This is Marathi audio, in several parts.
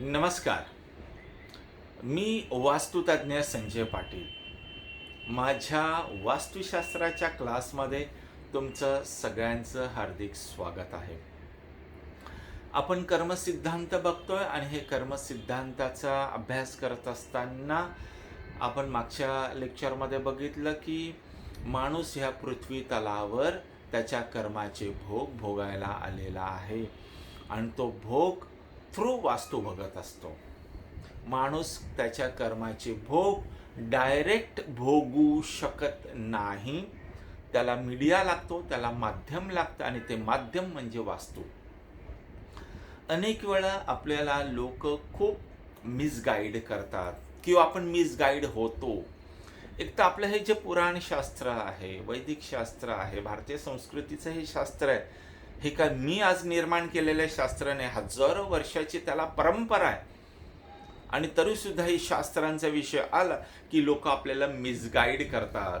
नमस्कार. मी वास्तुतज्ञ संजय पाटील. माझ्या वास्तुशास्त्राच्या क्लासमध्ये तुमचं सगळ्यांचं हार्दिक स्वागत आहे. आपण कर्मसिद्धांत बघतोय आणि हे कर्मसिद्धांताचा अभ्यास करत असताना आपण मागच्या लेक्चरमध्ये बघितलं की माणूस ह्या पृथ्वी तलावर त्याच्या कर्माचे भोग भोगायला आलेला आहे. आणि तो भोग थ्रू वास्तू बघत असतो. माणूस त्याच्या कर्माचे भोग डायरेक्ट भोगू शकत नाही. त्याला मीडिया लागतो त्याला माध्यम लागतं आणि ते माध्यम म्हणजे वास्तू. अनेक वेळा आपल्याला लोक खूप मिसगाईड करतात किंवा आपण मिसगाईड होतो. एक तर आपलं हे जे पुराण शास्त्र आहे वैदिक शास्त्र आहे भारतीय संस्कृतीचं हे शास्त्र आहे हे काय मी आज निर्माण केलेल्या शास्त्राने हजारो वर्षाची त्याला परंपरा आहे. आणि तरीसुद्धा ही शास्त्रांचा विषय आला की लोक आपल्याला मिसगाईड करतात.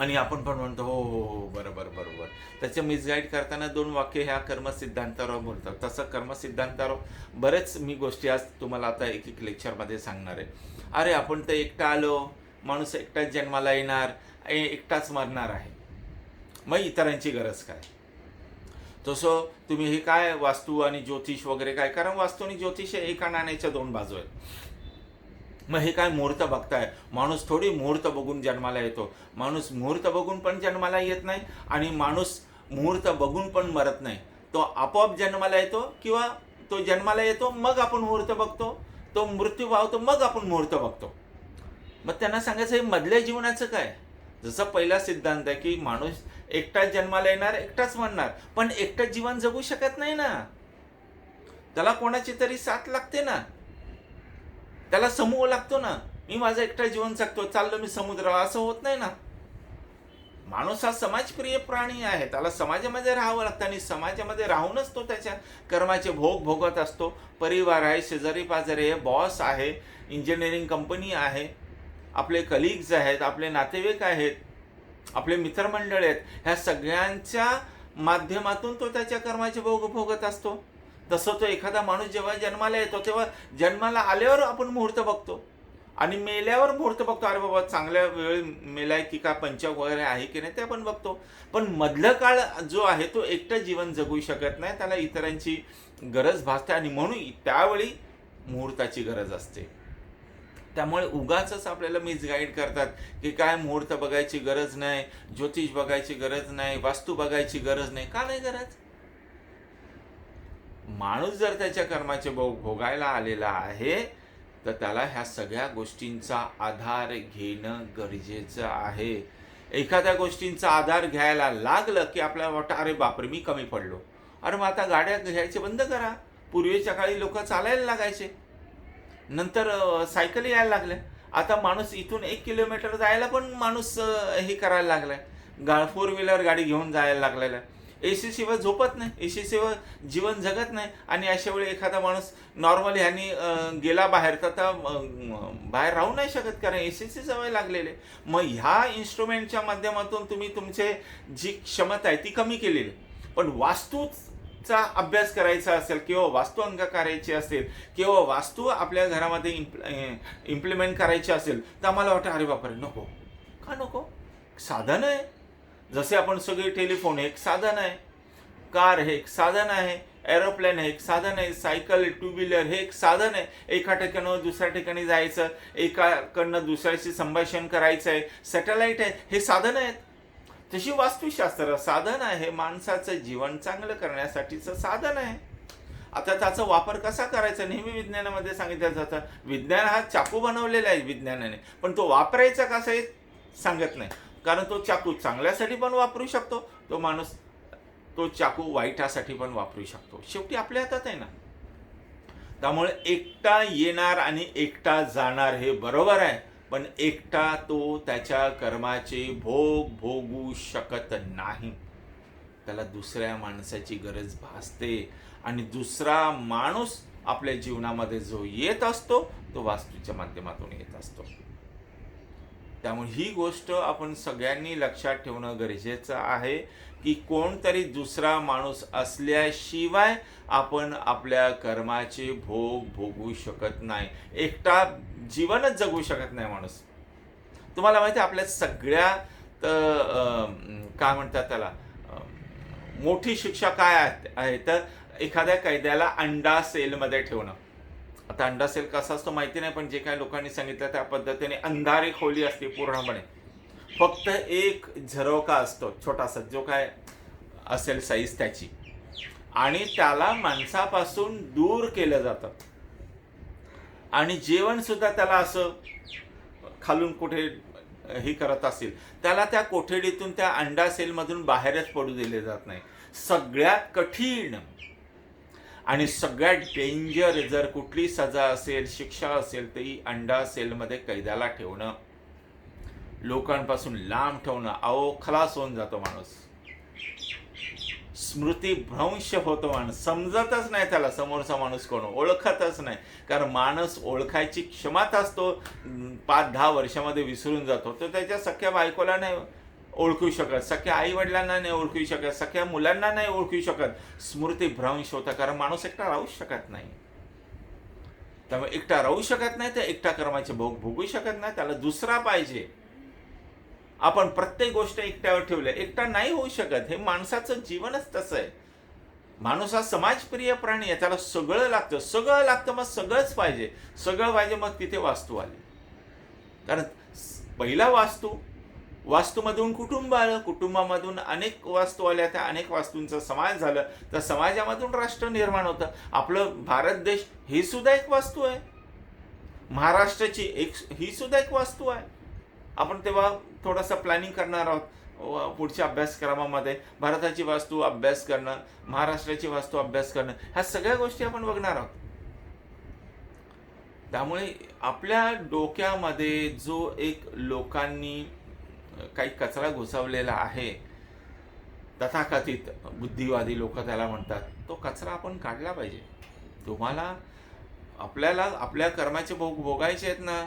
आणि आपण पण म्हणतो हो हो हो बरोबर बरोबर. त्याचे मिसगाईड करताना दोन वाक्य ह्या कर्मसिद्धांतावर बोलतात. तसं कर्मसिद्धांतावर बरेच मी गोष्टी आज तुम्हाला आता एक एक लेक्चरमध्ये सांगणार आहे. अरे आपण तर एकटा आलो. माणूस एकटाच जन्माला येणार. आणि एकटाच मरणार आहे. मग इतरांची गरज काय? तसं तुम्ही हे काय वास्तू आणि ज्योतिष वगैरे काय? कारण वास्तू आणि ज्योतिष हे एका नाण्याच्या दोन बाजू आहेत. मग हे काय मुहूर्त बघताय? माणूस थोडी मुहूर्त बघून जन्माला येतो. माणूस मुहूर्त बघून पण जन्माला येत नाही आणि माणूस मुहूर्त बघून पण मरत नाही. तो आपोआप जन्माला येतो किंवा तो जन्माला येतो मग आपण मुहूर्त बघतो. तो मृत्यू पावतो मग आपण मुहूर्त बघतो. मग त्यांना सांगायचं हे मधल्या जीवनाचं काय? जसा पहिला सिद्धांत आहे की माणूस एकटाच जन्माला येणार एकटाच म्हणणार पण एकटाच जीवन जगू शकत नाही ना. त्याला कोणाची तरी साथ लागते ना. त्याला समूह लागतो ना. मी माझं एकटा जीवन जगतो चाललो मी समुद्र असं होत नाही ना. माणूस हा समाजप्रिय प्राणी आहे. त्याला समाजामध्ये राहावं लागतं आणि समाजामध्ये राहूनच तो त्याच्या कर्माचे भोग भोगत असतो. परिवार आहे शेजारी पाजारी आहे बॉस आहे इंजिनिअरिंग कंपनी आहे. आपले कलिग्ज आहेत आपले नातेवाईक आहेत आपले मित्रमंडळ आहेत ह्या सगळ्यांच्या माध्यमातून तो त्याच्या कर्माचे भोग भोगत असतो. तसं तो एखादा माणूस जेव्हा जन्माला येतो तेव्हा जन्माला आल्यावर आपण मुहूर्त बघतो. आणि मेल्यावर मुहूर्त बघतो अरे बाबा चांगल्या वेळ मेलाय की का पंचक वगैरे आहे की नाही ते आपण बघतो. पण मधलं काळ जो आहे तो एकटं जीवन जगू शकत नाही त्याला इतरांची गरज भासते आणि म्हणून त्यावेळी मुहूर्ताची गरज असते. त्यामुळे उगाच आपल्याला मिसगाईड करतात की काय मुहूर्त बघायची गरज नाही ज्योतिष बघायची गरज नाही वास्तू बघायची गरज नाही. का नाही गरज? माणूस जर त्याच्या कर्माचे भोग भोगायला आलेला आहे तर त्याला ह्या सगळ्या गोष्टींचा आधार घेणं गरजेचं आहे. एखाद्या गोष्टींचा आधार घ्यायला लागलं की आपल्याला वाटतं अरे बापरे मी कमी पडलो. अरे मग आता गाड्या घ्यायचे बंद करा. पूर्वीच्या काळी लोक चालायला लागायचे. नंतर सायकली सायकल यायला लागल्या. आता माणूस इथून एक किलोमीटर जायला पण माणूस हे करायला लागलाय. गा फोर व्हीलर गाडी घेऊन जायला लागलेला. आहे ए सी शिवाय झोपत नाही. ए सी शिवाय जीवन जगत नाही. आणि अशा वेळी एखादा माणूस नॉर्मली ह्यानी गेला बाहेर तर आता बाहेर राहू नाही शकत कारण ए सी सी सवय लागलेली आहे. मग ह्या इन्स्ट्रुमेंटच्या माध्यमातून तुम्ही तुमचे जी क्षमता आहे ती कमी केलेली आहे. पण वास्तूच चा अभ्यास करायचा असेल किंवा वास्तू अंग करायची असेल किंवा वास्तू आपल्या घरामध्ये इम्प्लिमेंट करायची असेल तर आम्हाला वाटतं अरे बापरे नको. का नको? साधन आहे. जसे आपण सगळे टेलिफोन एक साधन आहे. कार हे एक साधन आहे. एरोप्लेन हे एक साधन आहे. सायकल टू व्हीलर हे एक साधन आहे. एका ठिकाणावर दुसऱ्या ठिकाणी जायचं एकाकडनं दुसऱ्याशी संभाषण करायचं आहे सॅटेलाईट आहे. हे साधन आहेत. तशी वास्तुशास्त्र साधन आहे माणसाचं जीवन चांगलं करण्यासाठीचं साधन आहे. आता त्याचा वापर कसा करायचा? नेहमी विज्ञानामध्ये सांगितलं जातं. विज्ञान हा चाकू बनवलेला आहे विज्ञानाने. पण तो वापरायचा कसा आहे? सांगत नाही. कारण तो चाकू चांगल्यासाठी पण वापरू शकतो. तो माणूस तो चाकू वाईटासाठी पण वापरू शकतो. शेवटी आपल्या हातात आहे ना. त्यामुळे एकटा येणार आणि एकटा जाणार हे बरोबर आहे. पण एकटा तो त्याच्या कर्माचे भोग भोगू शकत नाही. त्याला दुसऱ्या माणसाची गरज भासते आणि दुसरा माणूस आपल्या जीवनामध्ये जो येत असतो तो वास्तूच्या माध्यमातून येत असतो. त्यामुळे ही गोष्ट आपण सगळ्यांनी लक्षात ठेवणं गरजेचं आहे. की कोणतरी दुसरा माणूस असल्याशिवाय आपण आपल्या कर्माचे भोग भोगू शकत नाही. एकटा जीवनच जगू शकत नाही माणूस. तुम्हाला माहिती आहे आपल्या सगळ्या काय म्हणतात त्याला मोठी शिक्षा काय आहे- आहे तर एखाद्या कैद्याला अंडा सेलमध्ये ठेवणं. आता अंडा सेल कसा असतो माहिती नाही पण जे काही लोकांनी सांगितलं त्या पद्धतीने अंधारी खोली असते पूर्णपणे. फक्त एक झरोका असतो छोटासा जो काय असेल साईज त्याची. आणि त्याला माणसापासून दूर केलं जातं. आणि जेवणसुद्धा त्याला असं खालून कुठे हे करत असेल त्याला त्या कोठडीतून त्या अंडा सेलमधून बाहेरच पडू दिले जात नाही. सगळ्यात कठीण आणि सगळ्यात डेंजर जर कुठली सजा असेल शिक्षा असेल तरी अंडा सेलमध्ये कैद्याला ठेवणं लोकांपासून लांब ठेवणं अहो खलास होऊन जातो माणूस. स्मृती भ्रंश होतो माणूस. समजतच नाही त्याला समोरचा माणूस कोण ओळखतच नाही. कारण माणूस ओळखायची क्षमता असतो पाच दहा वर्षामध्ये विसरून जातो. तो त्याच्या सख्या बायकोला नाही ओळखू शकत सख्या आई वडिलांना नाही ओळखू शकत सख्या मुलांना नाही ओळखू शकत. स्मृती भ्रंश होता कारण माणूस एकटा राहू शकत नाही. त्यामुळे एकटा राहू शकत नाही तर एकटा कर्माचे भोग भोगू शकत नाही त्याला दुसरा पाहिजे. आपण प्रत्येक गोष्ट एकट्यावर ठेवल्या एकटा नाही होऊ शकत. हे माणसाचं जीवनच तसं आहे. माणूस हा समाजप्रिय प्राणी आहे. त्याला सगळं लागतं. सगळं लागतं मग सगळंच पाहिजे. सगळं पाहिजे मग तिथे वास्तू आली. कारण पहिला वास्तू वास्तूमधून कुटुंब आलं. कुटुंबामधून अनेक वास्तू आल्या. त्या अनेक वास्तूंचा समाज झालं. तर समाजामधून राष्ट्र निर्माण होतं. आपलं भारत देश ही सुद्धा एक वास्तू आहे. महाराष्ट्राची एक ही सुद्धा एक वास्तू आहे. आपण तेव्हा थोडंसं प्लॅनिंग करणार आहोत. पुढच्या अभ्यासक्रमामध्ये भारताची वास्तू अभ्यास करणं महाराष्ट्राची वास्तू अभ्यास करणं ह्या सगळ्या गोष्टी आपण बघणार आहोत. त्यामुळे आपल्या डोक्यामध्ये जो एक लोकांनी काही कचरा घुसवलेला आहे तथाकथित बुद्धिवादी लोक त्याला म्हणतात तो कचरा आपण काढला पाहिजे. तुम्हाला आपल्याला आपल्या कर्माचे भोग भोगायचे आहेत ना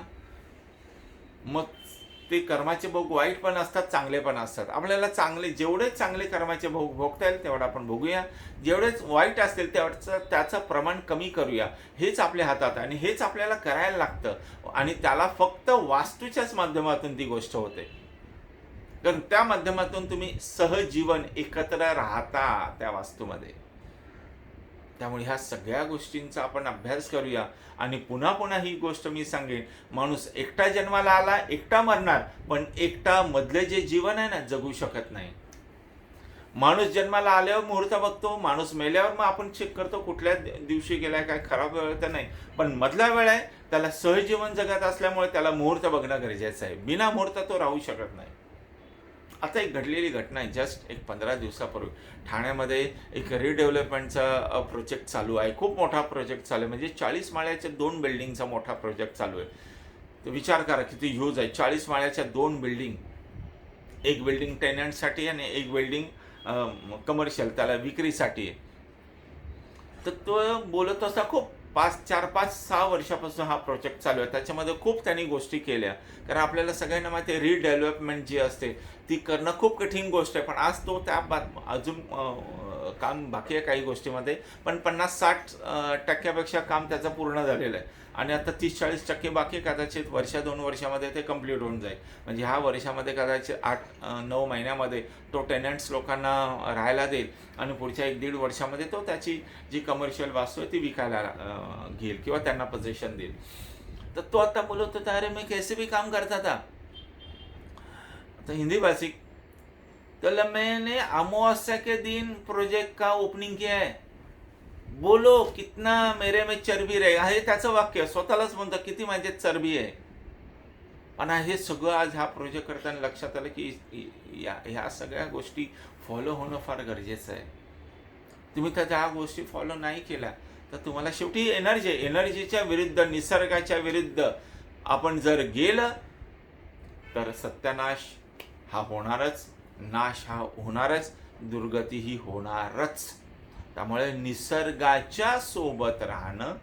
मग ते कर्माचे भोग वाईट पण असतात चांगले पण असतात. आपल्याला चांगले जेवढे चांगले कर्माचे भोग भोगता येईल तेवढं आपण भोगूया. जेवढेच वाईट असतील तेवढचं त्याचं प्रमाण कमी करूया. हेच आपल्या हातात आणि हेच आपल्याला करायला लागतं. आणि त्याला फक्त वास्तूच्याच माध्यमातून ती गोष्ट होते. कारण त्या माध्यमातून तुम्ही सहजीवन एकत्र राहता त्या वास्तूमध्ये. त्यामुळे ह्या सगळ्या गोष्टींचा आपण अभ्यास करूया. आणि पुन्हा पुन्हा ही गोष्ट मी सांगेन. माणूस एकटा जन्माला आला एकटा मरणार पण एकटा मधले जे जीवन आहे ना जगू शकत नाही. माणूस जन्माला आल्यावर मुहूर्त बघतो माणूस मेल्यावर मग आपण चेक करतो कुठल्या दिवशी गेलाय काय खराब वेळ तर नाही. पण मधला वेळ आहे त्याला सहजीवन जगत असल्यामुळे त्याला मुहूर्त बघणं गरजेचं आहे. बिना मुहूर्त तो राहू शकत नाही. आता एक घडलेली घटना आहे. जस्ट एक पंधरा दिवसापूर्वी. ठाण्यामध्ये एक रिडेव्हलपमेंटचा प्रोजेक्ट चालू आहे. खूप मोठा प्रोजेक्ट चालू आहे. म्हणजे चाळीस माळ्याच्या दोन बिल्डिंगचा मोठा प्रोजेक्ट चालू आहे. तर विचार करा किती ह्यूज आहे. चाळीस माळ्याच्या दोन बिल्डिंग एक बिल्डिंग टेनंटसाठी आणि एक बिल्डिंग कमर्शियल त्याला विक्रीसाठी आहे. तर तो बोलत असता खूप पाच चार पाच सहा वर्षापासून हा प्रोजेक्ट चालू आहे. त्याच्यामध्ये खूप त्यांनी गोष्टी केल्या. कारण आपल्याला सगळ्यांना माहिती रिडेव्हलपमेंट जी असते ती करणं खूप कठीण गोष्ट आहे. पण आज तो त्या बात अजून काम बाकी आहे काही गोष्टीमध्ये. पण पन्नास साठ टक्क्यापेक्षा काम त्याचं पूर्ण झालेलं आहे. आणि आता तीस चाळीस टक्के बाकी कदाचित वर्षा दोन वर्षामध्ये ते कंप्लीट होऊन जाईल. म्हणजे ह्या वर्षामध्ये कदाचित आठ नऊ महिन्यामध्ये तो टेनंट्स लोकांना राहायला देईल. आणि पुढच्या एक दीड वर्षामध्ये तो त्याची जी कमर्शियल वास्तू आहे ती विकायला घेईल किंवा त्यांना पोझिशन देईल. तर तो आता बोलत होता अरे मी कैसे भी काम करता था. तो हिंदी भाषिक तो मैंने अमावस्या के दिन प्रोजेक्ट का ओपनिंग किया है। बोलो कितना मेरे में चरबी रहेगा हे त्याचं वाक्य स्वतःलाच म्हणतं किती माझ्यात चरबी आहे? आणि हे सगळं आज हा प्रोजेक्ट करताना लक्षात आलं की या ह्या सगळ्या गोष्टी फॉलो होणं फार गरजेचं आहे. तुम्ही त्या ह्या गोष्टी फॉलो नाही केल्या तर तुम्हाला शेवटी एनर्जी एनर्जीच्या विरुद्ध निसर्गाच्या विरुद्ध आपण जर गेलं तर सत्यानाश हा होणारच नाश हा होणारच दुर्गती ही होणारच. त्यामुळे निसर्गाच्या सोबत राहणं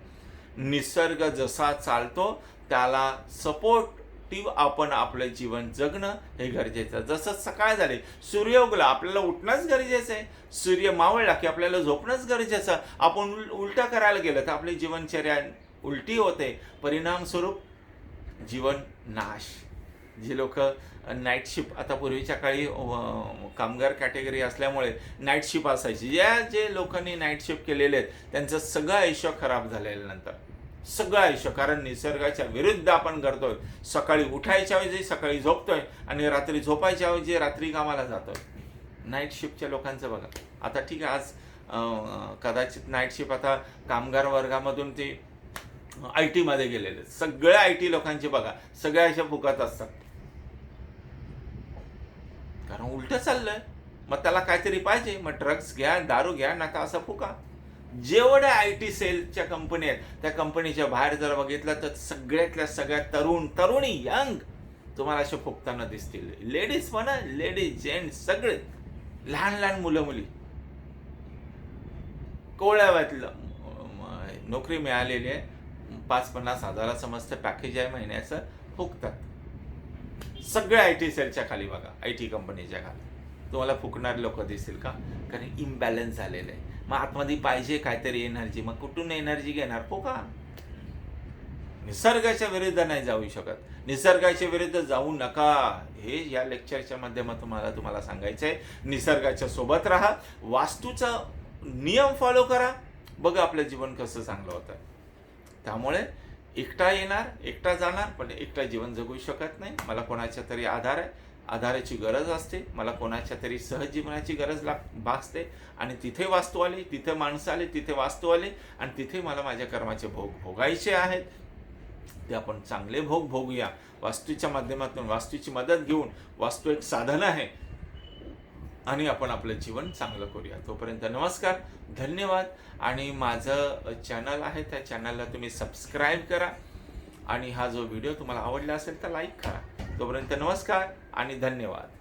निसर्ग जसा चालतो त्याला सपोर्टिव्ह आपण आपलं जीवन जगणं हे गरजेचं. आहे. जसं सकाळ झाले सूर्य उगला आपल्याला उठणंच गरजेचं आहे. सूर्य मावळला की आपल्याला झोपणंच गरजेचं. आपण उल उलटं करायला गेलं तर आपली जीवनचर्या उलटी होते. परिणामस्वरूप जीवन नाश. जी लोक नाईट शिफ्ट आता पूर्वीच्या काळी कामगार कॅटेगरी असल्यामुळे नाईट शिफ्ट असायची. ज्या जे लोकांनी नाईट शिफ्ट केलेले आहेत त्यांचं सगळं आयुष्य खराब झालेलं नंतर. सगळं आयुष्य. कारण निसर्गाच्या विरुद्ध आपण करतोय सकाळी उठायच्या ऐवजी सकाळी झोपतोय आणि रात्री झोपायच्या ऐवजी रात्री कामाला जातोय. नाईट शिफ्टच्या लोकांचं बघा. आता ठीक आहे आज कदाचित नाईट शिफ्ट आता कामगार वर्गामधून ते आय टीमध्ये गेलेले आहेत. सगळ्या आय टी लोकांचे बघा. सगळ्या अशा फुकत असतात. कारण उलट चाललंय. मग त्याला काहीतरी पाहिजे. मग ड्रग्स घ्या दारू घ्या नका असं फुका. जेवढ्या आय टी सेलच्या कंपनी आहेत त्या कंपनीच्या बाहेर जर बघितलं तर सगळ्यातल्या सगळ्या तरुण तरुणी यंग तुम्हाला असे फुकताना दिसतील. लेडीज म्हणा लेडीज जेंट्स सगळे. लहान लहान मुलं मुली. कोळ्यावातलं. नोकरी मिळालेली आहे. पाच पन्नास हजाराचं मस्त पॅकेज आहे महिन्याचं. फुकतात. सगळ्या आय टी सेलच्या खाली बघा आय टी कंपनीच्या खाली. तुम्हाला फुकणारे लोक दिसतील का? कारण इम्बॅलन्स झालेलं आहे. मग आतमध्ये पाहिजे काहीतरी एनर्जी मग कुठून एनर्जी घेणार? हो फुका निसर्गाच्या विरुद्ध नाही जाऊ शकत. निसर्गाच्या विरुद्ध जाऊ नका. हे या लेक्चरच्या माध्यमातून तुम्हाला तुम्हाला सांगायचं आहे. निसर्गाच्या सोबत राहा. वास्तूचा नियम फॉलो करा. बघा आपलं जीवन कसं चांगलं होतं. त्यामुळे एकटा येणार एकटा जाणार पण एकटा जीवन जगू शकत नाही. मला कोणाच्या तरी आधार आहे. आधाराची गरज असते. मला कोणाच्या तरी सहजीवनाची गरज लाग भासते. आणि तिथे वास्तू आली तिथे माणसं आले तिथे वास्तू आले आणि तिथे मला माझ्या कर्माचे भोग भोगायचे आहेत. ते आपण चांगले भोग भोगूया. वास्तूच्या माध्यमातून वास्तूची मदत घेऊन वास्तू एक साधन आहे. आणि आपण आपलं जीवन चांगलं करूया. तोपर्यंत नमस्कार धन्यवाद. आणि माझं चॅनल आहे त्या चॅनलला तुम्ही सबस्क्राईब करा. आणि हा जो व्हिडिओ तुम्हाला आवडला असेल तर लाईक करा. तोपर्यंत नमस्कार आणि धन्यवाद.